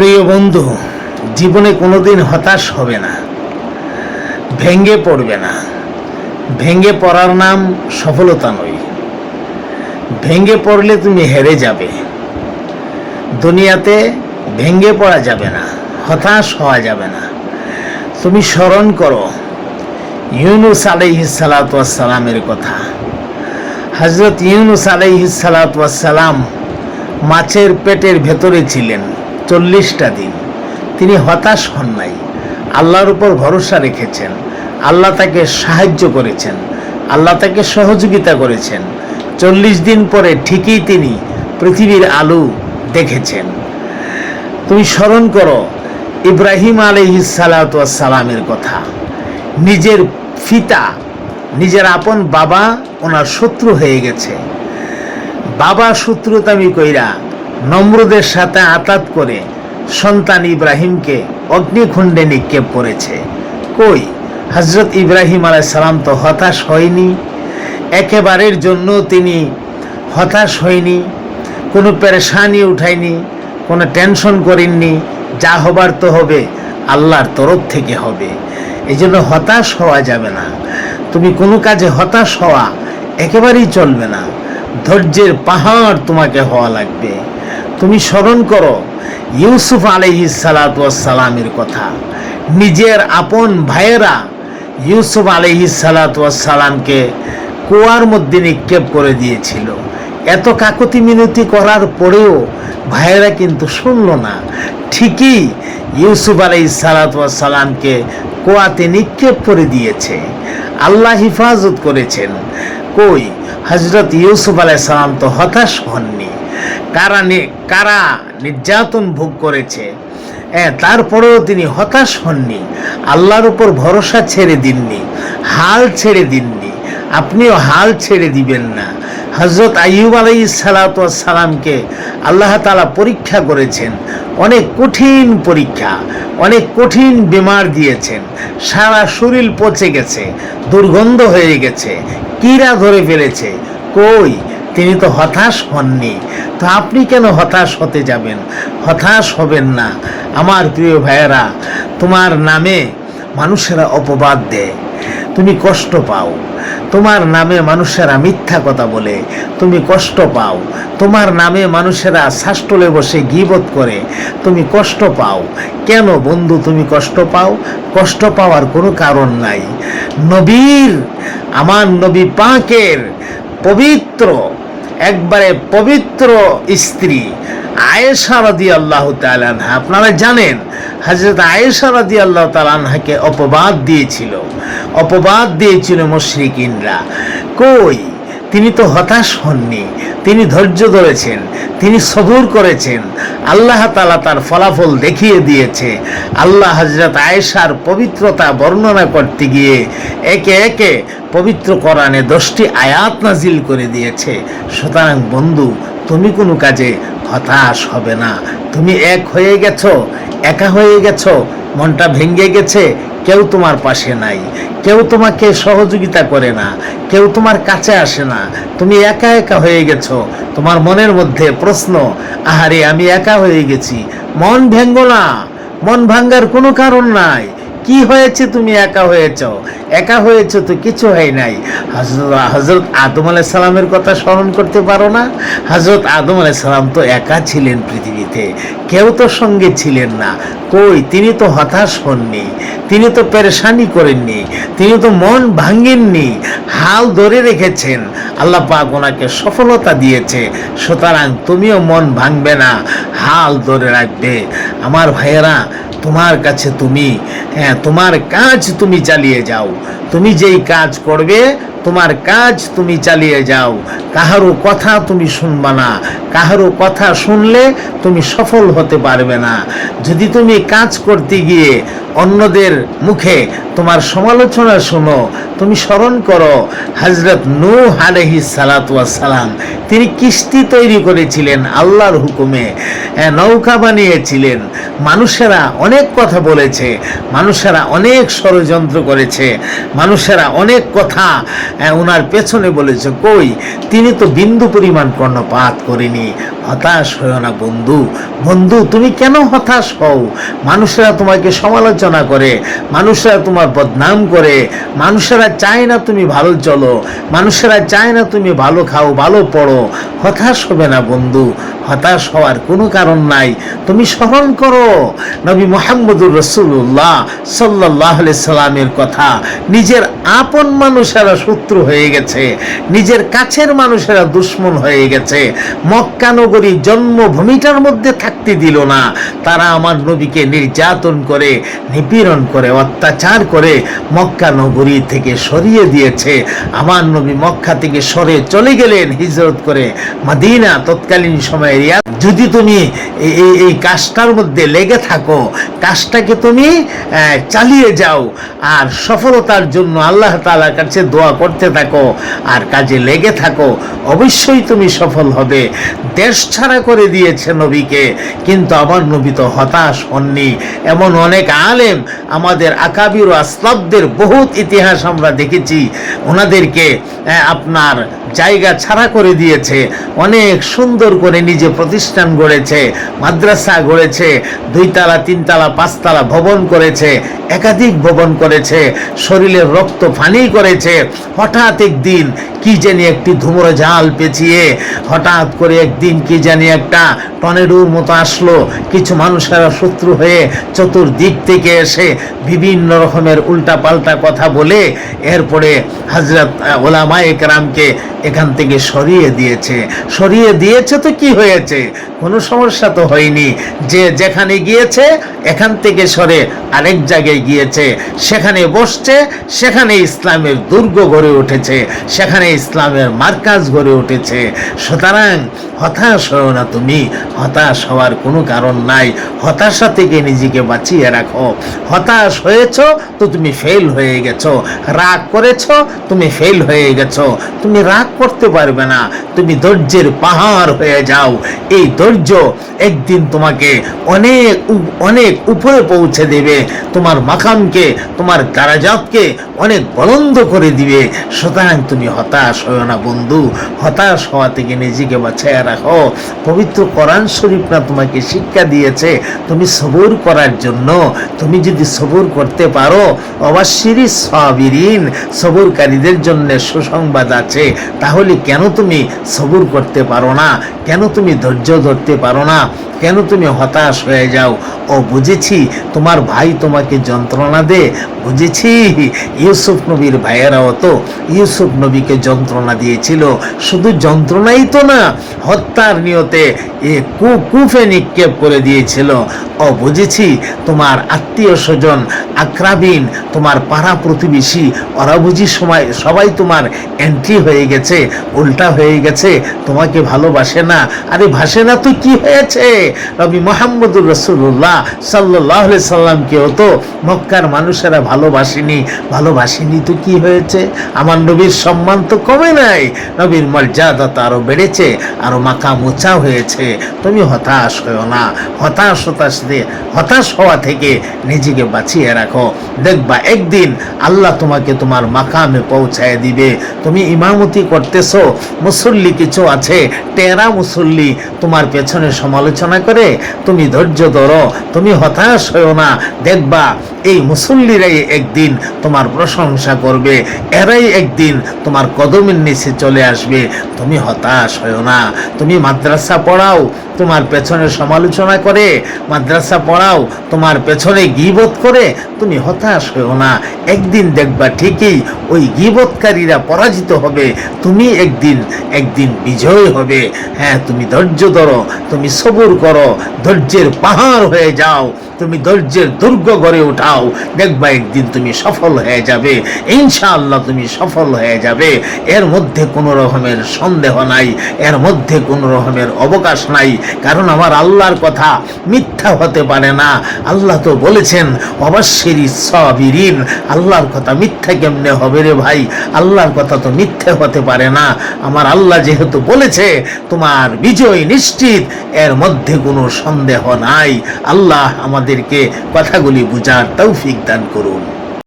প্রিয় বন্ধু, জীবনে কোনোদিন হতাশ হবে না। ভেঙ্গে পড়বে না। ভেঙ্গে পড়ার নাম সফলতা নয়। ভেঙ্গে পড়লে তুমি হেরে যাবে। দুনিয়াতে ভেঙ্গে পড়া যাবে না, হতাশ হওয়া যাবে না। তুমি স্মরণ করো ইউনুস আলাইহিসালামের কথা। হজরত ইউনুস আলাইহিসালাম মাছের পেটের ভেতরে ছিলেন। চল্লিশটা দিন। তিনি হতাশ হন নাই। আল্লাহর উপর ভরসা রেখেছেন। আল্লাহ তাকে সাহায্য করেছেন। আল্লাহ তাকে সহযোগিতা করেছেন। চল্লিশ দিন পরে ঠিকই তিনি পৃথিবীর আলু দেখেছেন। তুমি স্মরণ করো, ইব্রাহিম আলহিসালামের কথা। নিজের ফিতা নিজের আপন বাবা ওনার শত্রু হয়ে গেছে। বাবা শত্রুতামি কইরা নম্রদের সাথে আতাত করে সন্তান ইব্রাহিমকে অগ্নিকুণ্ডে নিক্ষেপ করেছে। কই? হজরত ইব্রাহিম আলাই সালাম তো হতাশ হয়নি? একেবারের জন্য তিনি হতাশ হয়নি, কোনো পেরেশানি উঠায়নি, কোনো টেনশন করেননি, যা হবার তো হবে, আল্লাহর তরফ থেকে হবে। এই জন্য হতাশ হওয়া যাবে না। তুমি কোনো কাজে হতাশ হওয়া একেবারেই চলবে না। ধৈর্যের পাহাড় তোমাকে হওয়া লাগবে। তুমি স্মরণ করো, ইউসুফ আলহি সালামের কথা। নিজের আপন ভাইয়েরা ইউসুফ আলহি সালামকে কুয়ার মধ্যে নিক্ষেপ করে দিয়েছিল। এত কাকতি মিনতি করার পরেও ভাইয়েরা কিন্তু শুনল না। ঠিকই ইউসুফ আলাই সালামকে কুয়াতে নিক্ষেপ করে দিয়েছে। আল্লাহ হিফাজত করেছেন। কই? হজরত ইউসুফ আলাই সালাম তো হতাশ হননি। কারা কারা নির্যাতন ভোগ করেছে? তারপরেও তিনি হতাশ হননি, আল্লাহর উপর ভরসা ছেড়ে দিননি, হাল ছেড়ে দিননি, আপনিও হাল ছেড়ে দিবেন না। হজরত আইয়ুব আলাই সালামকে আল্লাহ তালা পরীক্ষা করেছেন, অনেক কঠিন পরীক্ষা, অনেক কঠিন বিমার দিয়েছেন, সারা শরীর পচে গেছে, দুর্গন্ধ হয়ে গেছে কীরা ধরে ফেলেছে, কই? তিনি তো হতাশ হননি। তো আপনি কেন হতাশ হতে যাবেন? হতাশ হবেন না। আমার প্রিয় ভাইয়েরা, তোমার নামে মানুষেরা অপবাদ দেয়। তুমি কষ্ট পাও। তোমার নামে মানুষেরা মিথ্যা কথা বলে। তুমি কষ্ট পাও। তোমার নামে মানুষেরা শাষ্টলে বসে গিবত করে। তুমি কষ্ট পাও। কেন বন্ধু তুমি কষ্ট পাও? কষ্ট পাওয়ার কোনো কারণ নাই। নবীর, আমার নবী পাকের পবিত্র একবারে পবিত্র স্ত্রী আয়েশা রাদি আল্লাহ তালানহা আপনারা জানেন হাজরত আয়েশা রাদি আল্লাহ তালানহাকে অপবাদ দিয়েছিল। অপবাদ দিয়েছিল মুশরিকিনরা। কই? তিনি তো হতাশ হননি, তিনি ধৈর্য ধরেছেন, তিনি সবুর করেছেন। আল্লাহ তালা তার ফলাফল দেখিয়ে দিয়েছে। আল্লাহ হজরত আয়েশার পবিত্রতা বর্ণনা করতে গিয়ে একে একে পবিত্র কোরআনে দশটি আয়াত নাজিল করে দিয়েছে। সুতরাং বন্ধু তুমি কোনো কাজে হতাশ হবে না। তুমি এক হয়ে গেছো, একা হয়ে গেছো, মনটা ভেঙে গেছে, কেউ তোমার পাশে নাই। কেউ তোমাকে সহযোগিতা করে না, কেউ তোমার কাছে আসে না। তুমি একা একা হয়ে গেছো, তোমার মনের মধ্যে প্রশ্ন, আহারে আমি একা হয়ে গেছি, মন ভেঙ্গ না। মন ভাঙ্গার কোনো কারণ নাই। কি হয়েছে তুমি একা হয়েছ? একা হয়েছ তো কিছু হয় নাই। হজরত আদম আলাই সালামের কথা স্মরণ করতে পারো না? হজরত আদম আলাই সালাম তো একা ছিলেন পৃথিবীতে। কেউ তো সঙ্গে ছিলেন না। কই? তিনি তো হতাশ হননি। তিনি তো পেরেশানি করেননি। তিনি তো মন ভাঙেননি। হাল ধরে রেখেছেন। আল্লাহ পাক ওনাকে সফলতা দিয়েছে। সুতরাং তুমিও মন ভাঙবে না। হাল ধরে রাখবে। আমার ভাইয়েরা তোমার কাছে তুমি হ্যাঁ তোমার কাজ তুমি চালিয়ে যাও। তুমি যেই কাজ করবে তোমার কাজ তুমি চালিয়ে যাও। কাহারও কথা তুমি শুনবা না। কাহারও কথা শুনলে তুমি সফল হতে পারবে না। যদি তুমি কাজ করতে গিয়ে অন্যদের মুখে তোমার সমালোচনা শোনো, তুমি স্মরণ করো হজরত নূ আলহি সালাম তিনি কিস্তি তৈরি করেছিলেন আল্লাহর হুকুমে নৌকা বানিয়েছিলেন। মানুষেরা অনেক কথা বলেছে, মানুষেরা অনেক ষড়যন্ত্র করেছে, মানুষেরা অনেক কথা ওনার পেছনে বলেছে, কই, তিনি তো বিন্দু পরিমাণ কর্ণপাত করেনি। হতাশ হয়েও না, বন্ধু। বন্ধু, তুমি কেন হতাশ হও? মানুষেরা তোমাকে সমালোচনা করে, মানুষেরা তোমার বদনাম করে, মানুষেরা চায় না তুমি ভালো চলো, মানুষেরা চায় না তুমি ভালো খাও, ভালো পড়ো। হতাশ হবে না, বন্ধু। হতাশ হওয়ার কোনো কারণ নাই। তুমি স্মরণ করো, নবী মোহাম্মদুর রসুল্লাহ সাল্লাহ সাল্লামের কথা। নিজের আপন মানুষেরা শত্রু হয়ে গেছে, নিজের কাছের মানুষেরা দুশ্মন হয়ে গেছে। মক্কা নগরী জন্মভূমিটার মধ্যে থাকতে দিল না। তারা আমার নবীকে নির্যাতন করে, নিপীড়ন করে, অত্যাচার করে মক্কা নগরী থেকে সরিয়ে দিয়েছে। আমার নবী মক্কা থেকে সরে চলে গেলেন হিজরত করে মাদিনা তৎকালীন সময়ে রিয়াদ। যদি তুমি এই- এই কাজটার মধ্যে লেগে থাকো, কাজটাকে তুমি চালিয়ে যাও। আর সফলতার জন্য আল্লাহ তাআলার কাছে দোয়া করতে থাকো আর কাজে লেগে থাকো, অবশ্যই তুমি সফল হবে। দেশ ছাড়া করে দিয়েছে নবীকে, কিন্তু আমার নবী তো হতাশ হননি। এমন অনেক আলেম আমাদের আকাবির ও আসলাবদের বহুত ইতিহাস আমরা দেখেছি। ওনাদেরকে আপনার জায়গা ছাড়া করে দিয়েছে। অনেক সুন্দর করে নিজে প্রতিষ্ঠান গড়েছে, মাদ্রাসা গড়েছে, দুইতলা, তিনতলা, পাঁচতলা ভবন করেছে, একাধিক ভবন করেছে, শরীরের রক্ত ফানি করেছে। হঠাৎ একদিন কি জানি একটি ধুমর জাল পেঁচিয়ে হঠাৎ করে একদিন কি জানি একটা টর্নেডোর মতো আসলো। কিছু মানুষেরা শত্রু হয়ে চতুর্দিক থেকে এসে বিভিন্ন রকমের উল্টাপাল্টা কথা বলে এরপরে হজরত ওলামা একরামকে এখান থেকে সরিয়ে দিয়েছে। সরিয়ে দিয়েছে তো কি হয়েছে? কোনো সমস্যা তো হয়নি। যে যেখানে গিয়েছে এখান থেকে সরে আরেক জায়গায় গিয়েছে। সেখানে বসছে, সেখানে ইসলামের দুর্গ গড়ে উঠেছে, সেখানে ইসলামের মার্কাজ গড়ে উঠেছে। সুতরাং হতাশ হও না তুমি, হতাশ হওয়ার কোনো কারণ নাই। হতাশা থেকে নিজেকে বাঁচিয়ে রাখো। হতাশ হয়েছ তো তুমি ফেল হয়ে গেছো। রাগ করেছ, তুমি ফেল হয়ে গেছো। তুমি রাগ করতে পারবে না। তুমি ধৈর্যের পাহাড় হয়ে যাও। এই ধৈর্য একদিন তোমাকে অনেক উ- অনেক উপরে পৌঁছে দেবে। তোমার মাকামকে, তোমার দারাজাতকে অনেক বলন্দ করে দিবে। সুতরাং তুমি হতাশ হও না বন্ধু। হতাশ হওয়া থেকে নিজেকে বাঁচায় রাখো। পবিত্র কোরআন শরীফ না তোমাকে শিক্ষা দিয়েছে। তুমি সবুর করার জন্য। তুমি যদি সবুর করতে পারো, অবশ্যই সাবিরিন, সবুরকারীদের জন্য সুসংবাদ আছে। তাহলে কেন তুমি সবুর করতে পারো না? কেন তুমি ধৈর্য ধরতে পারো না? কেন তুমি হতাশ হয়ে যাও? ও বুঝেছি, তোমার ভাই তোমাকে যন্ত্রণা দে, বুঝেছি? ইউসুফ নবীর ভাইয়েরাও তো ইউসুফ নবীকে যন্ত্রণা দিয়েছিল, শুধু যন্ত্রণাই তো না, হত্যার নিয়তে এ কু কুফে নিক্ষেপ করে দিয়েছিল। ও বুঝেছি, তোমার আত্মীয় স্বজন, আক্রাবিন, তোমার পাড়া প্রতিবেশী, ওরা বুঝি সময় সবাই তোমার এন্ট্রি হয়ে গেছে, উল্টা হয়ে গেছে, তোমাকে ভালোবাসে না। আরে ভাসে না, তো কি হয়েছে? রবি মোহাম্মদুর রসুল্লাহ সাল্লাহ সাল্লামকেও তো মক্কার মানুষেরা ভালোবাসেনি। ভালোবাসেনি তো কি হয়েছে? আমার নবীর সম্মান তো কমে নাই। নবীর মর্যাদা তো আরও বেড়েছে, আরও মাকা মোচা হয়েছে। তুমি হতাশ হয়েও না। হতাশ হতাশ দিয়ে হতাশ হওয়া থেকে নিজেকে বাঁচিয়ে রাখো। দেখবা একদিন আল্লাহ তোমাকে তোমার মাকামে পৌঁছায় দিবে। তুমি ইমামতি করতেছো, মুসল্লি কিছু আছে, টেরা মুসল্লি তোমার পেছনে সমালোচনা করে, তুমি ধৈর্য ধরো, তুমি হতাশ হয়েও না। দেখবা, এই মুসল্লিরাই একদিন তোমার প্রশংসা করবে, এরাই একদিন তোমার কদমের নিচে চলে আসবে। তুমি হতাশ হয়েও না। তুমি মাদ্রাসা পড়াও, তোমার পেছনে সমালোচনা করে, মাদ্রাসা পড়াও, তোমার পেছনে গিবত করে, তুমি হতাশ হয়েও না। একদিন দেখবা ঠিকই ওই গিবোধকারীরা পরাজিত হবে, তুমি একদিন একদিন বিজয় হবে। হ্যাঁ তুমি ধৈর্য ধরো, তুমি সবুর করো, ধৈর্যের পাহাড় হয়ে যাও। তুমি ধৈর্যের দুর্গ গড়ে উঠাও। দেখবা একদিন তুমি সফল হয়ে যাবে। ইনশাআল্লাহ তুমি সফল হয়ে যাবে। এর মধ্যে কোনো রকমের সন্দেহ নাই, এর মধ্যে কোনো রকমের অবকাশ নাই। কারণ আমার আল্লাহর কথা মিথ্যা হতে পারে না। আল্লাহ তো বলেছেন, অবশ্যই সবিরিন। আল্লাহর কথা মিথ্যা কেমনে হবে রে ভাই? আল্লাহর কথা তো মিথ্যে হতে পারে না। আমার আল্লাহ যেহেতু বলেছে, তোমার বিজয় নিশ্চিত। এর মধ্যে কোনো সন্দেহ নাই। আল্লাহ আমাদেরকে কথাগুলি বুঝার তৌফিক দান করুন।